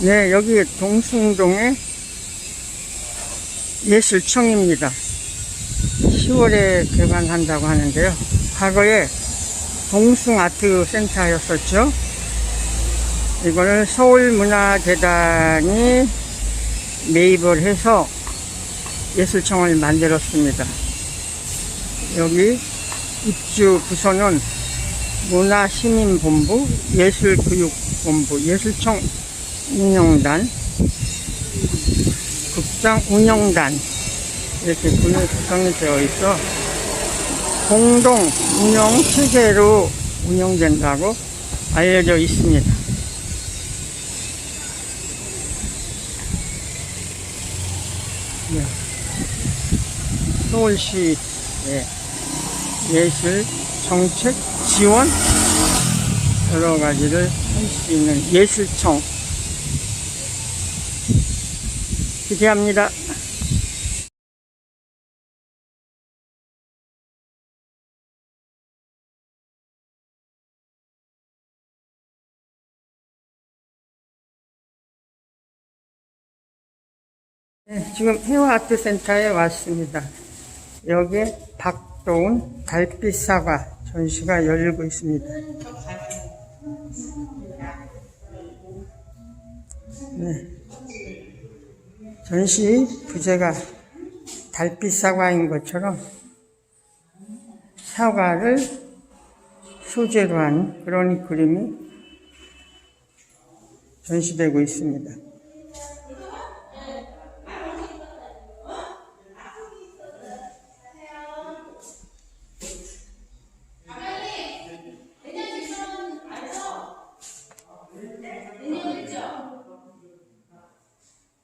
네, 여기 동숭동의 예술청입니다. 10월에 개관한다고 하는데요. 과거에 동숭아트 센터였었죠. 이거를 서울문화재단이 매입을 해서 예술청을 만들었습니다. 여기 입주 부서는 문화시민본부, 예술교육본부, 예술청 운영단, 극장 운영단 이렇게 구성이 되어 있어 공동 운영 체제로 운영된다고 알려져 있습니다. 네. 서울시 의 예술 정책 지원 여러 가지를 할 수 있는 예술청 기대합니다. 네, 지금 해화아트센터에 왔습니다. 여기에 박도훈 달빛사과 전시가 열리고 있습니다. 네. 전시 부제가 달빛 사과인 것처럼 사과를 소재로 한 그런 그림이 전시되고 있습니다.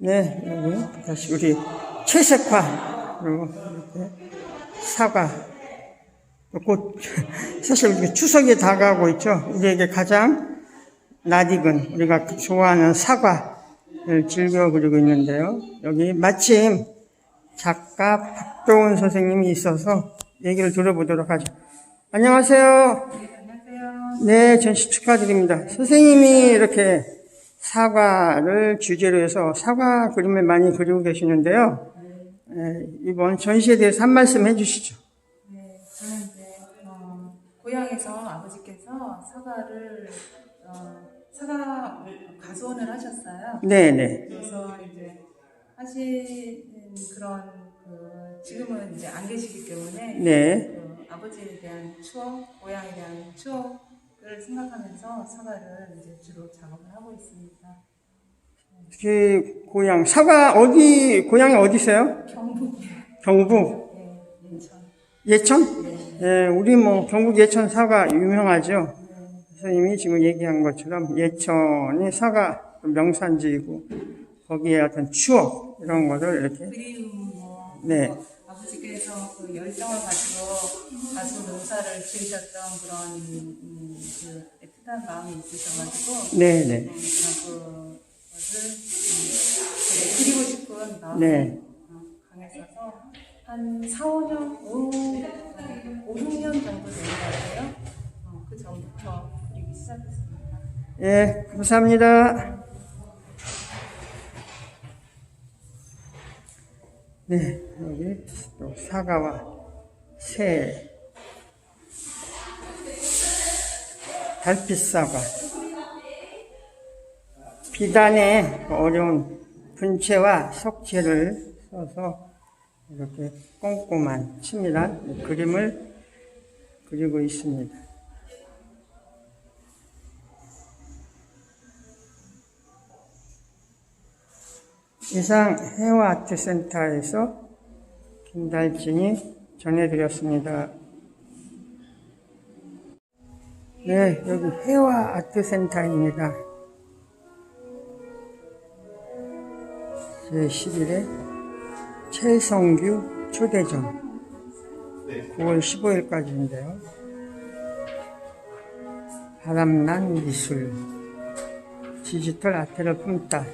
네, 여기 다시 우리 채색화 그리고 이렇게 사과 곧 사실 추석이 다가오고 있죠. 우리에게 가장 낯익은 우리가 좋아하는 사과를 즐겨 그리고 있는데요. 여기 마침 작가 박도훈 선생님이 있어서 얘기를 들어보도록 하죠. 안녕하세요. 네, 전시 축하드립니다. 선생님이 이렇게 사과를 주제로 해서 사과 그림을 많이 그리고 계시는데요. 에, 이번 전시에 대해서 한 말씀 해주시죠. 네, 저는 이제 어, 고향에서 아버지께서 사과를 어, 사과 가수원을 하셨어요. 네 네. 그래서 이제 하시는 그런 그 지금은 이제 안 계시기 때문에 네. 그 아버지에 대한 추억, 고향에 대한 추억 을 생각하면서 사과를 이제 주로 작업을 하고 있습니다. 그 고향 사과 어디 고향이 어디세요? 경북에 경북 네, 인천. 예천? 예, 우리 뭐 경북 예천 사과 유명하죠. 선생님이 지금 얘기한 것처럼 예천이 사과 명산지이고 거기에 어떤 추억 이런 것을 이렇게 그리움 뭐 네. 뭐 아버지께서 그 열정을 가지고 가수 농사를 지으셨던 그런 음, 그 애틋한 마음이 있으셔가지고 네네 어, 그런 그것을 음, 되게 그리고 싶은 마음이 네. 어, 강했어서 한 4, 5년, 5, 5 6년 정도 된 것 같아요. 어, 그 전부터 그리기 시작했습니다. 예 감사합니다. 네 여기 또 사과와 새 달빛 사과 비단의 어려운 분체와 석재를 써서 이렇게 꼼꼼한 치밀한 그림을 그리고 있습니다. 이상 해화아트센터에서 김달진이 전해드렸습니다. 네, 여기 해화아트센터입니다. 제11회 최성규 초대전 9월 15일까지인데요. 바람난 미술 디지털 아트를 품다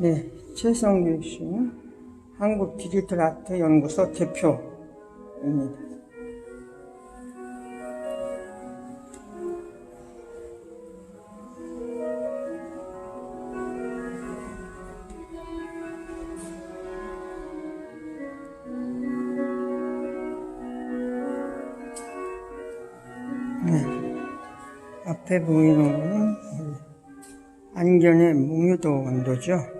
네, 최성규 씨는 한국 디지털 아트 연구소 대표입니다. 네. 앞에 보이는 안견의 몽유도 원도죠.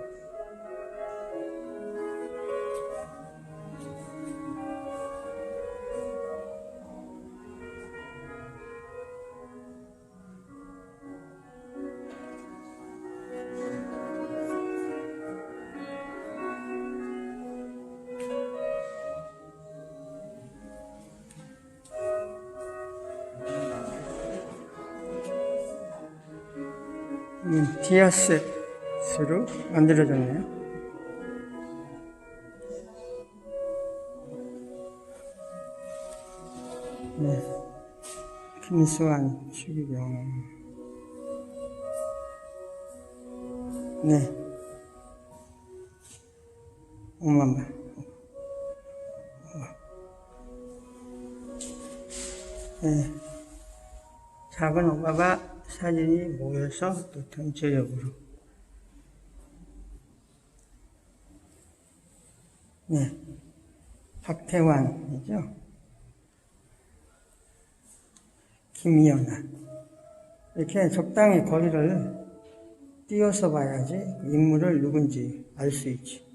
디아스로 만들어졌네요. 네. 김수환 추기경. 네. 오만만. 네. 작은 엄마가 사진이 모여서 또 전체적으로. 네. 박태환이죠. 김연아. 이렇게 적당히 거리를 띄어서 봐야지 그 인물을 누군지 알 수 있지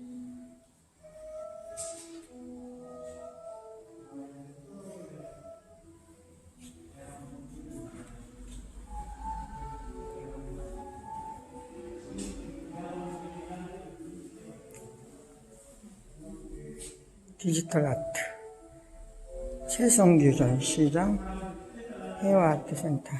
디지털 아트. 최성규 전 시장 해와아트센터